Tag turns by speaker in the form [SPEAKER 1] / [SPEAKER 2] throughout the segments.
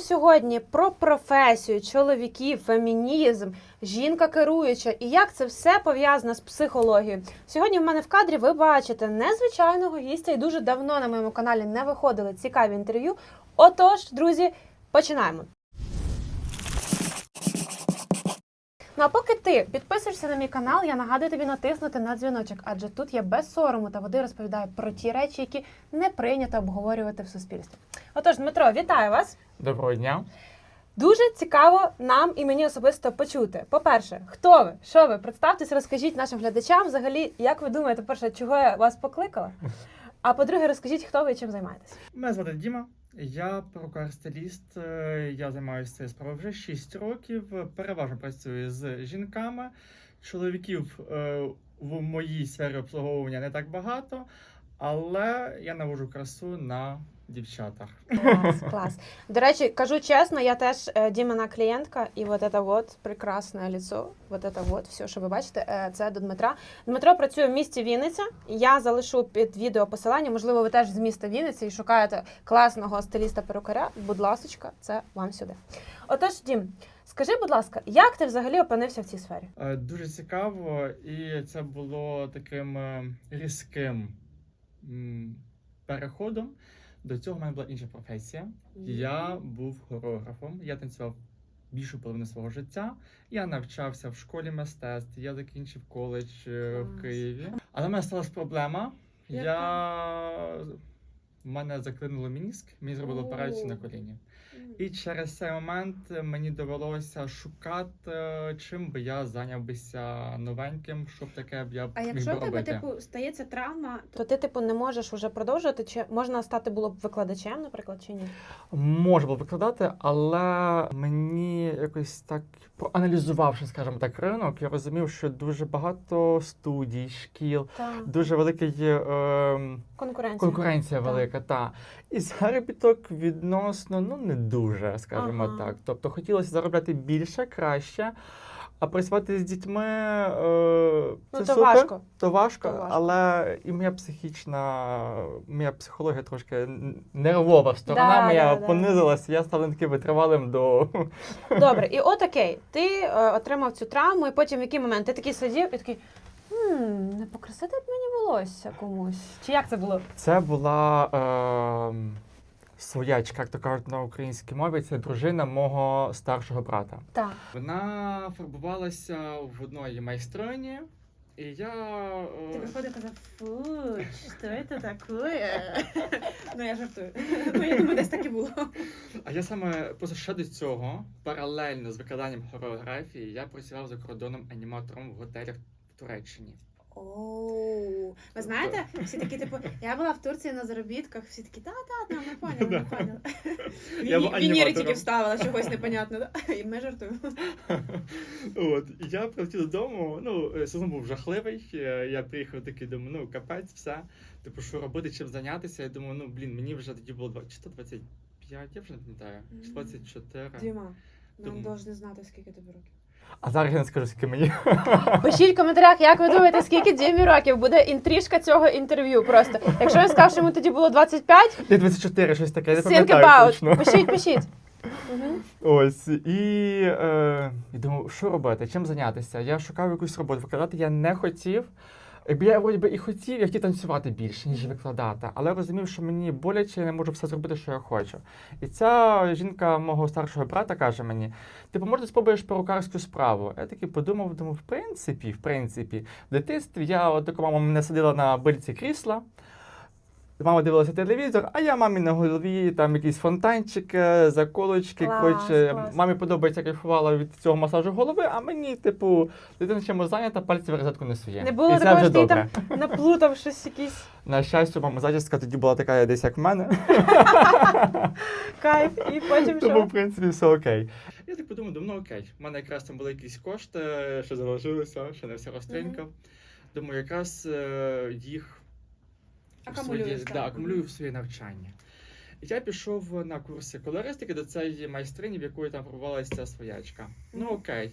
[SPEAKER 1] сьогодні про професію, чоловіків, фемінізм, жінка керуюча і як це все пов'язано з психологією. Сьогодні в мене в кадрі ви бачите незвичайного гістя, і дуже давно на моєму каналі не виходили цікаві інтерв'ю. Отож, друзі, починаємо. Ну а поки ти підписуєшся на мій канал, я нагадую тобі натиснути на дзвіночок, адже тут я без сорому та води розповідаю про ті речі, які не прийнято обговорювати в суспільстві. Отож, Дмитро, вітаю вас!
[SPEAKER 2] Доброго дня.
[SPEAKER 1] Дуже цікаво нам і мені особисто почути. По-перше, хто ви? Що ви? Представтесь, розкажіть нашим глядачам взагалі, як ви думаєте, перше, чого я вас покликала? А по-друге, розкажіть, хто ви і чим займаєтесь.
[SPEAKER 2] Мене звати Діма. Я перукар-стиліст. Е, Я займаюся цією справою вже 6 років. Переважно працюю з жінками. Чоловіків е, в моїй сфері обслуговування не так багато, але я навожу красу на дівчатах.
[SPEAKER 1] Клас, клас. До речі, кажу чесно, я теж е, Дімина клієнтка, і вот это вот прекрасне лицо, вот это вот все, що ви бачите, е, це до Дмитра. Дмитро працює в місті Вінниця. Я залишу під відео посилання. Можливо, ви теж з міста Вінниці і шукаєте класного стиліста перукаря. Будь ласочка, це вам сюди. Отож, Дім, скажи, будь ласка, як ти взагалі опинився в цій сфері?
[SPEAKER 2] Е, Дуже цікаво, і це було таким е, різким м, переходом. До цього в мене була інша професія. Я був хореографом, я танцював більшу половину свого життя. Я навчався в школі мистецтв, я закінчив коледж е, в Києві. Але в мене сталася проблема. Я... В мене заклинуло мініск, мені зробили операцію на коліні. І через цей момент мені довелося шукати, чим би я зайнявся новеньким, щоб таке б я
[SPEAKER 3] А
[SPEAKER 2] міг
[SPEAKER 3] якщо
[SPEAKER 2] би
[SPEAKER 3] в тебе
[SPEAKER 2] робити.
[SPEAKER 3] типу стається травма,
[SPEAKER 1] То ти, типу, не можеш уже продовжувати? Чи можна стати було б викладачем, наприклад, чи ні?
[SPEAKER 2] Можна було викладати, але мені якось так проаналізувавши, скажімо так, ринок, я розумів, що дуже багато студій, шкіл,
[SPEAKER 1] Так.
[SPEAKER 2] дуже великий е,
[SPEAKER 1] Конкуренція.
[SPEAKER 2] конкуренція
[SPEAKER 1] Так.
[SPEAKER 2] велика. Та і заробіток відносно ну не дуже, скажімо
[SPEAKER 1] Ага.
[SPEAKER 2] так. Тобто хотілося заробляти більше, краще. А працювати з дітьми е, це
[SPEAKER 1] Ну, то
[SPEAKER 2] супер,
[SPEAKER 1] важко.
[SPEAKER 2] то важко,
[SPEAKER 1] То важко.
[SPEAKER 2] але і моя психічна, моя психологія трошки нервова сторона
[SPEAKER 1] Да,
[SPEAKER 2] моя
[SPEAKER 1] да, да.
[SPEAKER 2] понизилася. Я став таким витривалим до
[SPEAKER 1] Добре, і от окей, ти е, отримав цю травму, і потім в який момент ти такий сидів і такий. Хм, не покрасити б мені волосся комусь. Чи як це було?
[SPEAKER 2] це була е, своячка, як то кажуть на українській мові. Це дружина мого старшого брата.
[SPEAKER 1] Так.
[SPEAKER 2] Вона фарбувалася в одної майстрині, і я.
[SPEAKER 3] ти
[SPEAKER 2] е,
[SPEAKER 3] приходив і казав, фу, що це таке? ну я жартую. ну я думаю, десь так і було.
[SPEAKER 2] А я саме просто ще до цього, паралельно з викладанням хореографії, я працював за кордоном аніматором в готелях в Туреччині.
[SPEAKER 3] Оу, ви знаєте, всі такі, типу, я була в Турції на заробітках, всі такі, та-та, ми поняли, ми поняли.
[SPEAKER 2] Я
[SPEAKER 3] Вініри тільки вставила, чогось непонятно, і ми жартуємо.
[SPEAKER 2] От, я прилетів додому. Ну, е, сезон був жахливий. е, Я приїхав такий, думаю, ну капець, все. Типу, що робити, чим зайнятися. Я думаю, ну блін, мені вже тоді було 20, чи то 25, я вже не пам'ятаю, чи 24.
[SPEAKER 3] Діма, нам должны знати, скільки тобі років.
[SPEAKER 2] А зараз я не скажу, скільки мені.
[SPEAKER 1] Пишіть в коментарях, як ви думаєте, скільки Дімі років буде інтрижка цього інтерв'ю. Просто якщо я сказав, що йому тоді було 25,
[SPEAKER 2] Я 24, щось таке, я не
[SPEAKER 1] think
[SPEAKER 2] пам'ятаю
[SPEAKER 1] about.
[SPEAKER 2] точно.
[SPEAKER 1] Пишіть, пишіть. Мгм.
[SPEAKER 2] Ось і е, і думав, що робити, чим зайнятися. Я шукав якусь роботу. Викладати я не хотів. Якби я вроді би і хотів, я хотів танцювати більше, ніж викладати, але розумів, що мені боляче, я не можу все зробити, що я хочу. І ця жінка мого старшого брата каже мені: типу, може, спробуєш перукарську справу. Я таки подумав, думав, в принципі, в принципі, в дитинстві я от така мама мене садила на бильці крісла. Мама дивилася телевізор, а я мамі на голові там якісь фонтанчики, заколочки.
[SPEAKER 1] Клас,
[SPEAKER 2] коротше,
[SPEAKER 1] клас.
[SPEAKER 2] мамі подобається кайфувала від цього масажу голови, а мені, типу, дитина чимось зайнята, пальці в розетку не сує.
[SPEAKER 1] Не було
[SPEAKER 2] І
[SPEAKER 1] такого, що ти там наплутав щось якийсь
[SPEAKER 2] На щастя, мама зачіска тоді була така десь як в мене.
[SPEAKER 1] кайф, і потім
[SPEAKER 2] Тому, в принципі, все окей. Я так подумав, думаю, ну окей. У мене якраз там були якісь кошти, що залишилися, ще не все розтринькав. Думаю, якраз е, їх в
[SPEAKER 3] Акумулюєш,
[SPEAKER 2] своє-
[SPEAKER 3] так.
[SPEAKER 2] да, акумулюю в своє навчання. Я пішов на курси колористики до цієї майстрині, в якої там формувалася ця своячка. Ну окей.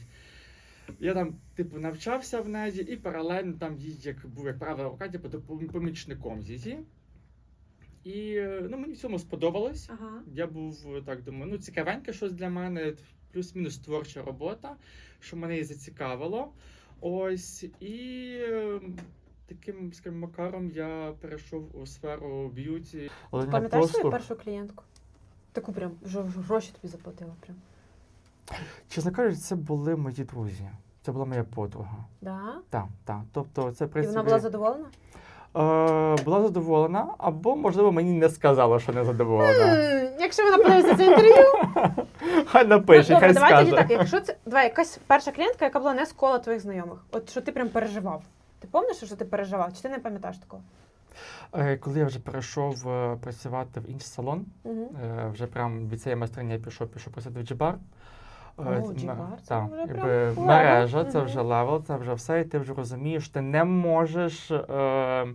[SPEAKER 2] Я там, типу, навчався в неї і паралельно там їй як був як права рука, типу, помічником її. І ну, мені в цьому сподобалось.
[SPEAKER 3] Ага.
[SPEAKER 2] Я був так думаю, ну цікавеньке щось для мене, плюс-мінус творча робота, що мене і зацікавило. Ось і таким скажімо, макаром я перейшов у сферу б'юті.
[SPEAKER 1] Ти Пам'ятаєш свою першу клієнтку? Таку прям гроші тобі заплатила. Прям.
[SPEAKER 2] Чесно кажучи, це були мої друзі. Це була моя подруга.
[SPEAKER 1] Да?
[SPEAKER 2] Так, так. Тобто, це
[SPEAKER 1] І
[SPEAKER 2] принципі,
[SPEAKER 1] вона була задоволена?
[SPEAKER 2] е, була задоволена, або, можливо, мені не сказала, що не задоволена.
[SPEAKER 1] М, Якщо вона подивиться це інтерв'ю,
[SPEAKER 2] Хай напише,
[SPEAKER 1] ну,
[SPEAKER 2] хай скаже.
[SPEAKER 1] так. Якщо це давай якась перша клієнтка, яка була не з кола твоїх знайомих, от що ти прям переживав. Ти пам'ятаєш, що ти переживав? Чи ти не пам'ятаєш такого?
[SPEAKER 2] Е, Коли я вже перейшов е, працювати в інший салон,
[SPEAKER 1] Угу.
[SPEAKER 2] Вже прям від цієї майстрині я пішов, пішов працювати в Джибар.
[SPEAKER 1] О, Джибар, це вже
[SPEAKER 2] якби
[SPEAKER 1] прям
[SPEAKER 2] мережа, це вже левел, це вже все, і ти вже розумієш, ти не можеш е,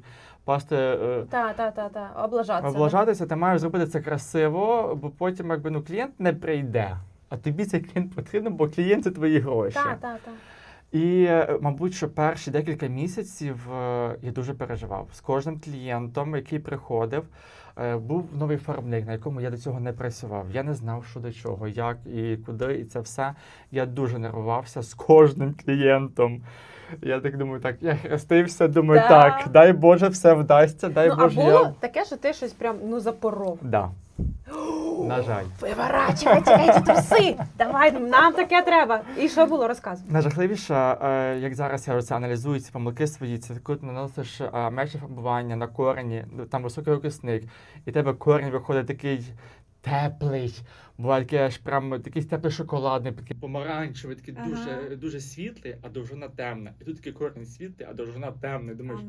[SPEAKER 2] пасти. Е,
[SPEAKER 1] Так, так, так, так. Облажатися.
[SPEAKER 2] Облажатися, ти маєш зробити це красиво, бо потім якби ну клієнт не прийде. А тобі цей клієнт потрібен, бо клієнт це твої гроші.
[SPEAKER 1] Так, так, так.
[SPEAKER 2] І, мабуть, що перші декілька місяців е, я дуже переживав з кожним клієнтом, який приходив. е, Був новий фармник, на якому я до цього не працював. Я не знав, що до чого, як і куди, і це все. Я дуже нервувався з кожним клієнтом. Я так думаю, так, я хрестився, думаю,
[SPEAKER 1] Да.
[SPEAKER 2] так, дай Боже, все вдасться, дай
[SPEAKER 1] ну,
[SPEAKER 2] Боже,
[SPEAKER 1] а було
[SPEAKER 2] я.
[SPEAKER 1] таке, що ти щось прям ну запоров.
[SPEAKER 2] Да. На жаль.
[SPEAKER 1] Виворачуйте ці труси! Давай, нам таке треба. І що було, розказуй.
[SPEAKER 2] Найжахливіше, е, як зараз я це аналізую ці помилки свої, це коли ти наносиш е, менше фарбування на корені, там високий окисник, і тебе корінь виходить такий теплий, буває такий аж прям такий теплий шоколадний, такий помаранчевий, такий
[SPEAKER 3] Ага.
[SPEAKER 2] дуже, дуже світлий, а довжина темна. І тут такий корінь світлий, а довжина темна. Думаєш,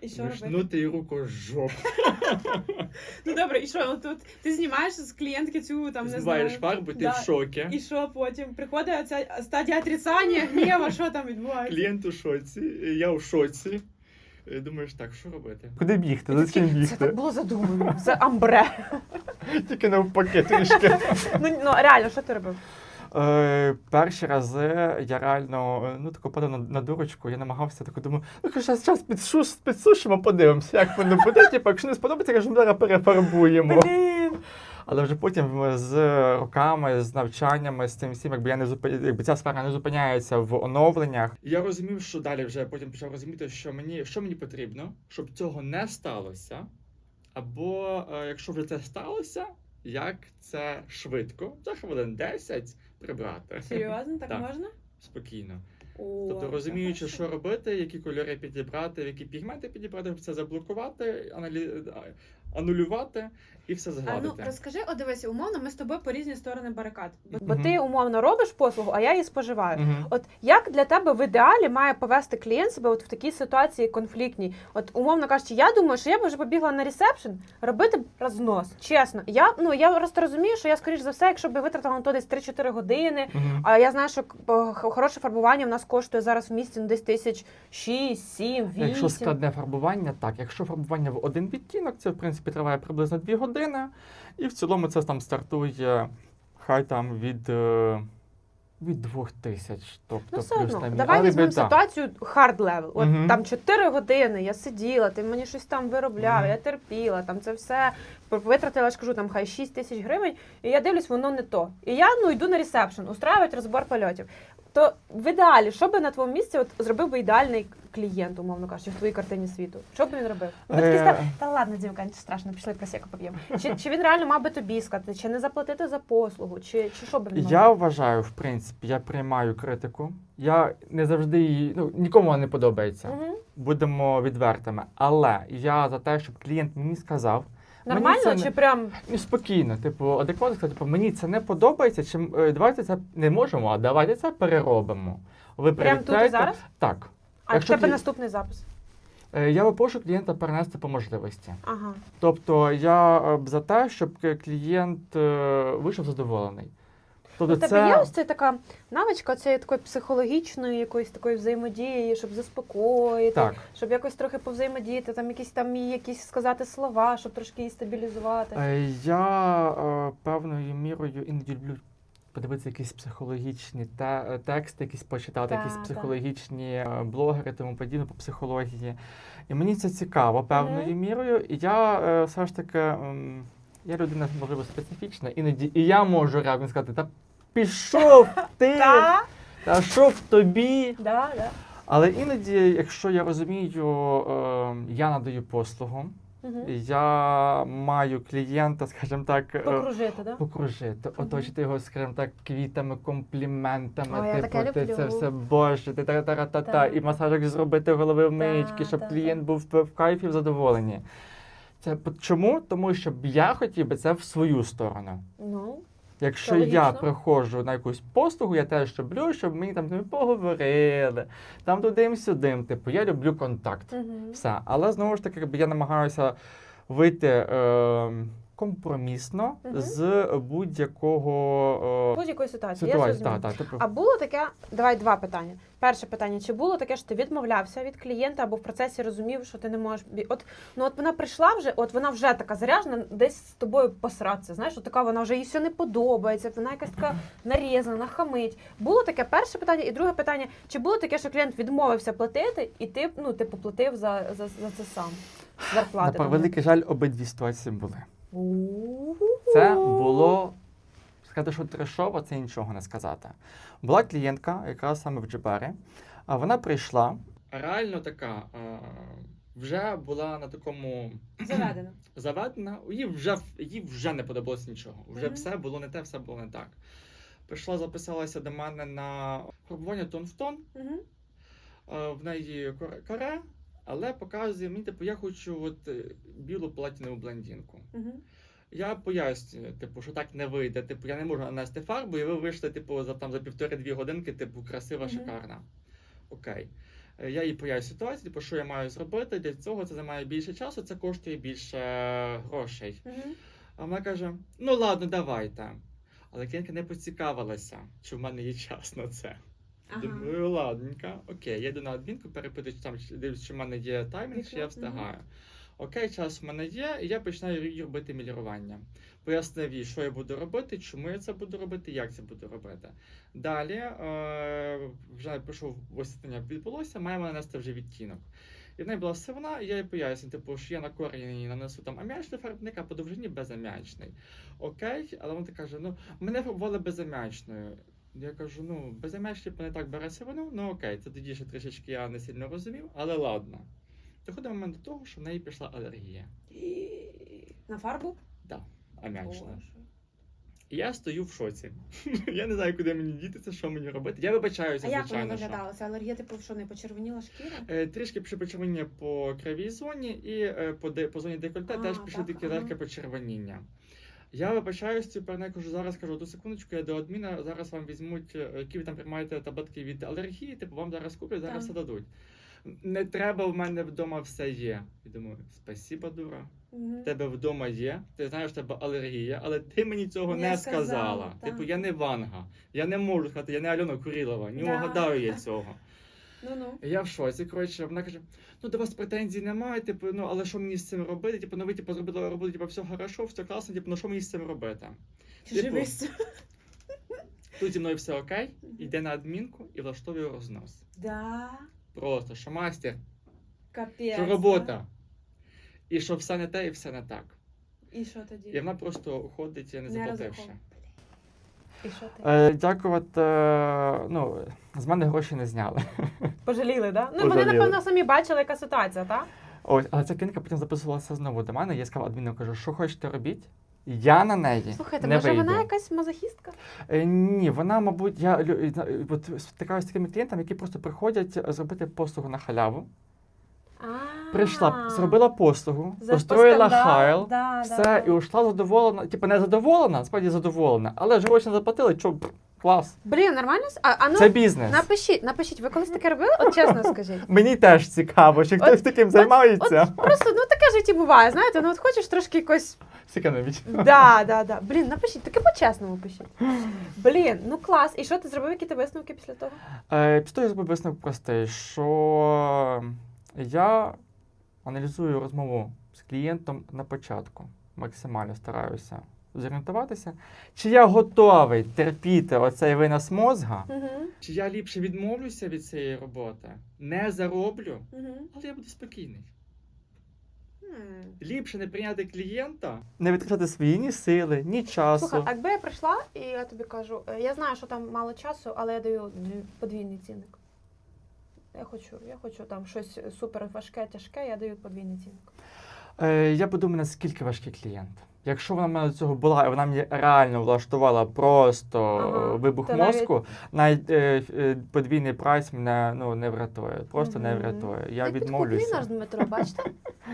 [SPEAKER 3] І що
[SPEAKER 2] думаєш ну ти руку жоп.
[SPEAKER 3] Ну добре, і що тут? Ти знімаєш з клієнтки цю там не знаю.
[SPEAKER 2] фарбу, ти
[SPEAKER 3] Да.
[SPEAKER 2] в шокі.
[SPEAKER 3] І що потім? Приходить ця стадія отрицання, гнєва, що там відбувається?
[SPEAKER 2] Клієнт у шоці, я у шоці. Е, Думаєш, так, що робити? Куди бігти? За чим
[SPEAKER 1] Це так було задумано. Це амбре.
[SPEAKER 2] Тільки навпаки трішки.
[SPEAKER 1] Ну, ну реально, що ти робив?
[SPEAKER 2] Е, перші рази я реально е, ну тако падав на, на дурочку, я намагався таку думаю, ну кажу, зараз підшу, підсушимо, подивимося, як воно буде. Типу, якщо не сподобається, кажу, зараз перефарбуємо.
[SPEAKER 1] Блін.
[SPEAKER 2] Але вже потім е, з роками, з навчаннями, з цим всім, якби я не зупи... якби ця сфера не зупиняється в оновленнях. Я розумів, що далі вже потім почав розуміти, що мені що мені потрібно, щоб цього не сталося. Або е, якщо вже це сталося, як це швидко, за хвилин 10 прибрати.
[SPEAKER 3] Серйозно, так,
[SPEAKER 2] Так.
[SPEAKER 3] можна?
[SPEAKER 2] Спокійно.
[SPEAKER 3] О,
[SPEAKER 2] Тобто розуміючи, що робити, які кольори підібрати, які пігменти підібрати, щоб це заблокувати, аналіз... анулювати і все
[SPEAKER 3] А ну розкажи, о дивися, умовно, ми з тобою по різні сторони барикад. Бо
[SPEAKER 1] Бо
[SPEAKER 2] Мгм.
[SPEAKER 1] ти умовно робиш послугу, а я її споживаю.
[SPEAKER 2] Мгм.
[SPEAKER 1] От як для тебе в ідеалі має повести клієнт себе от в такій ситуації конфліктній? От умовно кажучи, я думаю, що я б вже побігла на ресепшн робити б рознос. Чесно, я ну я просто розумію, що я скоріш за все, якщо б витратила на то десь 3-4 години.
[SPEAKER 2] Мгм.
[SPEAKER 1] А я знаю, що е, х- хороше фарбування в нас коштує зараз в місті ну, десь тисяч 6, 7, 8.
[SPEAKER 2] Якщо складне фарбування, так. Якщо фарбування в один відтінок, це в принципі триває приблизно 2 години. І в цілому це там стартує хай там від, е, від 2 тисяч. Тобто
[SPEAKER 1] Ну, все
[SPEAKER 2] плюс
[SPEAKER 1] одно,
[SPEAKER 2] там.
[SPEAKER 1] давай візьмемо ситуацію хард левел. От
[SPEAKER 2] Мгм.
[SPEAKER 1] там 4 години я сиділа, ти мені щось там виробляв,
[SPEAKER 2] Мгм.
[SPEAKER 1] я терпіла, там це все витратила, я ж кажу, там хай 6 тисяч гривень, і я дивлюсь, воно не то. І я ну йду на ресепшн, устраювати розбор польотів. То в ідеалі, що би на твоєму місці от, зробив би ідеальний клієнт, умовно кажучи, в твоїй картині світу? Що б він робив? Ну,
[SPEAKER 2] Е.
[SPEAKER 1] та ладно, дівка, нічого страшно, пішли просеку поп'ємо. Чи, чи він реально мав би тобі сказати, чи не заплатити за послугу, чи, чи що би він мав?
[SPEAKER 2] Я вважаю, в принципі, я приймаю критику. Я не завжди її, ну нікому вона не подобається. Будемо відвертими. Але я за те, щоб клієнт мені сказав. Мені
[SPEAKER 1] Нормально,
[SPEAKER 2] це не-
[SPEAKER 1] чи прям
[SPEAKER 2] Ну, спокійно, типу, адекватно сказати, типу, мені це не подобається, чи е, давайте це не можемо, а давайте це переробимо. Ви
[SPEAKER 1] прям тут і
[SPEAKER 2] привітаєте?
[SPEAKER 1] зараз?
[SPEAKER 2] Так.
[SPEAKER 1] А в
[SPEAKER 2] Якщо
[SPEAKER 1] тебе
[SPEAKER 2] клі-
[SPEAKER 1] наступний запис?
[SPEAKER 2] Е, Я попрошу клієнта перенести по можливості.
[SPEAKER 1] Ага.
[SPEAKER 2] Тобто я е, б за те, щоб к- клієнт е, вийшов задоволений. Тобто
[SPEAKER 1] У тебе є ось ця така навичка цієї такої психологічної якоїсь такої взаємодії, щоб заспокоїти,
[SPEAKER 2] так.
[SPEAKER 1] щоб якось трохи повзаємодіяти, там якісь там їй якісь сказати слова, щоб трошки її стабілізувати.
[SPEAKER 2] Е, Я е, певною мірою іноді люблю подивитися якісь психологічні те, тексти, якісь почитати,
[SPEAKER 1] Та,
[SPEAKER 2] якісь психологічні е, блогери, тому подібне по психології. І мені це цікаво певною
[SPEAKER 1] Мгм.
[SPEAKER 2] мірою. І я е, все ж таки. я людина, можливо, специфічна, іноді і я можу реально сказати, та пішов ти!
[SPEAKER 1] Та,
[SPEAKER 2] Та що в тобі?
[SPEAKER 1] да, да.
[SPEAKER 2] Але іноді, якщо я розумію, е, я надаю послугу,
[SPEAKER 1] Мгм.
[SPEAKER 2] я маю клієнта, скажімо так, е,
[SPEAKER 1] Покружити, да?
[SPEAKER 2] покружити, оточити його, скажімо так, квітами, компліментами.
[SPEAKER 1] Ой, я
[SPEAKER 2] типу,
[SPEAKER 1] таке
[SPEAKER 2] ти це все боже, ти та та та та і масажик зробити голови в миючки, щоб клієнт був в, кайфі в задоволенні. Це чому? Тому що я хотів би це в свою сторону.
[SPEAKER 1] Ну,
[SPEAKER 2] Якщо
[SPEAKER 1] Це
[SPEAKER 2] я приходжу на якусь послугу, я теж люблю, щоб мені там поговорили, там туди-сюди. Типу, я люблю контакт.
[SPEAKER 1] угу.
[SPEAKER 2] Все. Але знову ж таки, якби я намагаюся вийти е, компромісно
[SPEAKER 1] Мгм.
[SPEAKER 2] з будь-якого е,
[SPEAKER 1] будь-якої ситуації. Я
[SPEAKER 2] ситуації.
[SPEAKER 1] зрозуміла.
[SPEAKER 2] Так, так, типу,
[SPEAKER 1] А було таке, давай два питання. Перше питання: чи було таке, що ти відмовлявся від клієнта або в процесі розумів, що ти не можеш От ну от вона прийшла вже, от вона вже така заряжена, десь з тобою посратися. Знаєш, от така вона вже їй все не подобається, вона якась така нарізана, хамить. Було таке перше питання, і друге питання: чи було таке, що клієнт відмовився платити, і ти ну ти поплатив за, за, за це сам зарплати?
[SPEAKER 2] на
[SPEAKER 1] там?
[SPEAKER 2] жаль, обидві ситуації були. Це було сказати, що трешово, це нічого не сказати. Була клієнтка, якраз саме в Джибері, а вона прийшла. Реально така, вже була на такому
[SPEAKER 3] Заведено.
[SPEAKER 2] заведена, їй вже, їй вже не подобалось нічого. Вже
[SPEAKER 3] Мгм.
[SPEAKER 2] все було не те, все було не так. Прийшла, записалася до мене на фарбування тон в тон.
[SPEAKER 3] Угу.
[SPEAKER 2] е, В неї кор- каре, але показує мені, типу, я хочу от е, білу платінову блондинку.
[SPEAKER 3] Угу.
[SPEAKER 2] Я пояснюю, типу, що так не вийде. Типу, я не можу нанести фарбу, і ви вийшли, типу, за там за півтори-дві годинки, типу, красива,
[SPEAKER 3] Мгм.
[SPEAKER 2] шикарна. Окей. Е, Я їй поясню ситуацію, типу, що я маю зробити. Для цього це займає більше часу, це коштує більше грошей.
[SPEAKER 3] Угу.
[SPEAKER 2] А вона каже: ну ладно, давайте. Але клієнтка не поцікавилася, чи в мене є час на це.
[SPEAKER 3] Ага.
[SPEAKER 2] Думаю, ладненько, окей, я йду на адмінку, перепитую, чи там дивлюсь, чи в мене є таймінг, чи я встигаю. Окей, час в мене є, і я починаю робити мілірування. Пояснив їй, що я буду робити, чому я це буду робити, як це буду робити. Далі е, вже прийшов освітлення відбулося, маємо нанести вже відтінок. І в неї була сивна, і я їй поясню, типу, що я на корені нанесу там аміачний фарбник, а по довжині безаміачний. Окей, але вона каже: ну, мене фарбували безаміачною. Я кажу, ну, безаміачний не так бере сивину, ну окей, це тоді ще трішечки я не сильно розумів, але ладно. Доходить момент до того, що в неї пішла алергія.
[SPEAKER 3] На фарбу?
[SPEAKER 2] Аміачна.
[SPEAKER 3] Боже.
[SPEAKER 2] І я стою в шоці. я не знаю, куди мені дітися, що мені робити. Я вибачаюся,
[SPEAKER 3] А як вона
[SPEAKER 2] звичайно.
[SPEAKER 3] виглядала? Це алергія, типу, що не почервоніла шкіра?
[SPEAKER 2] Е, Трішки пішли почервоніння по кривій зоні, і е, по, де, по зоні декольте
[SPEAKER 3] А,
[SPEAKER 2] теж пішли такі легке почервоніння. Я вибачаюсь, тепер я кажу, зараз кажу, одну секундочку, я до адміна, зараз вам візьмуть, е, які ви там приймаєте таблетки від алергії, типу вам зараз куплять, зараз
[SPEAKER 3] Так.
[SPEAKER 2] все дадуть. Не треба, в мене вдома все є. І думаю, спасіба, дура.
[SPEAKER 3] Угу.
[SPEAKER 2] Тебе вдома є, ти знаєш, в тебе алергія, але ти мені цього не,
[SPEAKER 3] Не
[SPEAKER 2] сказала.
[SPEAKER 3] сказала.
[SPEAKER 2] Типу, я не Ванга, я не можу сказати, я не Альона Курілова, не
[SPEAKER 3] Да.
[SPEAKER 2] угадаю я цього.
[SPEAKER 3] Ну-ну.
[SPEAKER 2] Я в шоці, коротше, вона каже: ну до вас претензій немає, типу, ну але що мені з цим робити? Типу, ну ви типу, зробили роботу, типу, все хорошо, все класно, типу, ну що мені з цим робити? Типу,
[SPEAKER 3] Живись.
[SPEAKER 2] Тут зі мною все окей, йде на адмінку і влаштовує рознос.
[SPEAKER 3] Да.
[SPEAKER 2] Просто що мастер,
[SPEAKER 3] Капець.
[SPEAKER 2] що робота. І що все не те, і все не так.
[SPEAKER 3] І що тоді?
[SPEAKER 2] І вона просто ходить, не заплативши.
[SPEAKER 3] розраховувала.
[SPEAKER 1] І що ти?
[SPEAKER 2] Е, дякувати. е, Ну, з мене гроші не зняли.
[SPEAKER 1] Пожаліли, да? Ну вони
[SPEAKER 2] Пожаліли.
[SPEAKER 1] напевно самі бачили, яка ситуація, так?
[SPEAKER 2] Ось, але ця клінка потім записувалася знову до мене. Я сказав адміну, кажу, що хочете робіть? Я на неї
[SPEAKER 1] Слухайте,
[SPEAKER 2] не
[SPEAKER 1] може
[SPEAKER 2] вийду.
[SPEAKER 1] вона якась мазохістка?
[SPEAKER 2] Е, ні, вона, мабуть, я лю- от стикаюся з такими клієнтами, які просто приходять е, зробити послугу на халяву. Прийшла, зробила послугу,
[SPEAKER 1] За
[SPEAKER 2] хайл,
[SPEAKER 1] Да,
[SPEAKER 2] все,
[SPEAKER 1] да.
[SPEAKER 2] і ушла задоволена. Типу, не задоволена, справді задоволена, але ж гроші не заплатили, що пф, клас.
[SPEAKER 1] Блін, нормально? с- А, а ну,
[SPEAKER 2] Це бізнес.
[SPEAKER 1] напишіть, напишіть, ви колись таке робили? От чесно скажіть.
[SPEAKER 2] Мені теж цікаво, чи хтось таким займається.
[SPEAKER 1] От просто ну таке в житті буває, знаєте, ну от хочеш трошки якось.
[SPEAKER 2] Сіканович.
[SPEAKER 1] Да, да, да. Блін, напишіть, таке по-чесному пишіть. Блін, ну клас. І що ти зробив, які ти висновки після того?
[SPEAKER 2] Е, Після того я зробив висновок простий, що я аналізую розмову з клієнтом на початку. Максимально стараюся зорієнтуватися, чи я готовий терпіти оцей винос мозга,
[SPEAKER 1] Угу.
[SPEAKER 2] чи я ліпше відмовлюся від цієї роботи, не зароблю,
[SPEAKER 1] Угу.
[SPEAKER 2] але я буду спокійний. Ліпше не прийняти клієнта, не витрачати свої ні сили, ні часу.
[SPEAKER 1] Слухай, а якби я прийшла і я тобі кажу, е, я знаю, що там мало часу, але я даю подвійний цінник. Я хочу, я хочу там щось супер важке, тяжке, я даю подвійний цінник.
[SPEAKER 2] Е, я подумаю, наскільки важкий клієнт. Якщо вона в мене до цього була, і вона мені реально влаштувала просто
[SPEAKER 1] Ага,
[SPEAKER 2] вибух мозку, навіть е, е, подвійний прайс мене ну, не врятує. Просто не врятує. Я
[SPEAKER 1] Ти
[SPEAKER 2] відмовлюся.
[SPEAKER 1] наш Дмитро, бачите?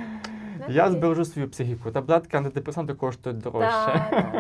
[SPEAKER 2] Я збережу свою психіку. Таблетки антидепресанти коштують дорожче.
[SPEAKER 1] Да, да.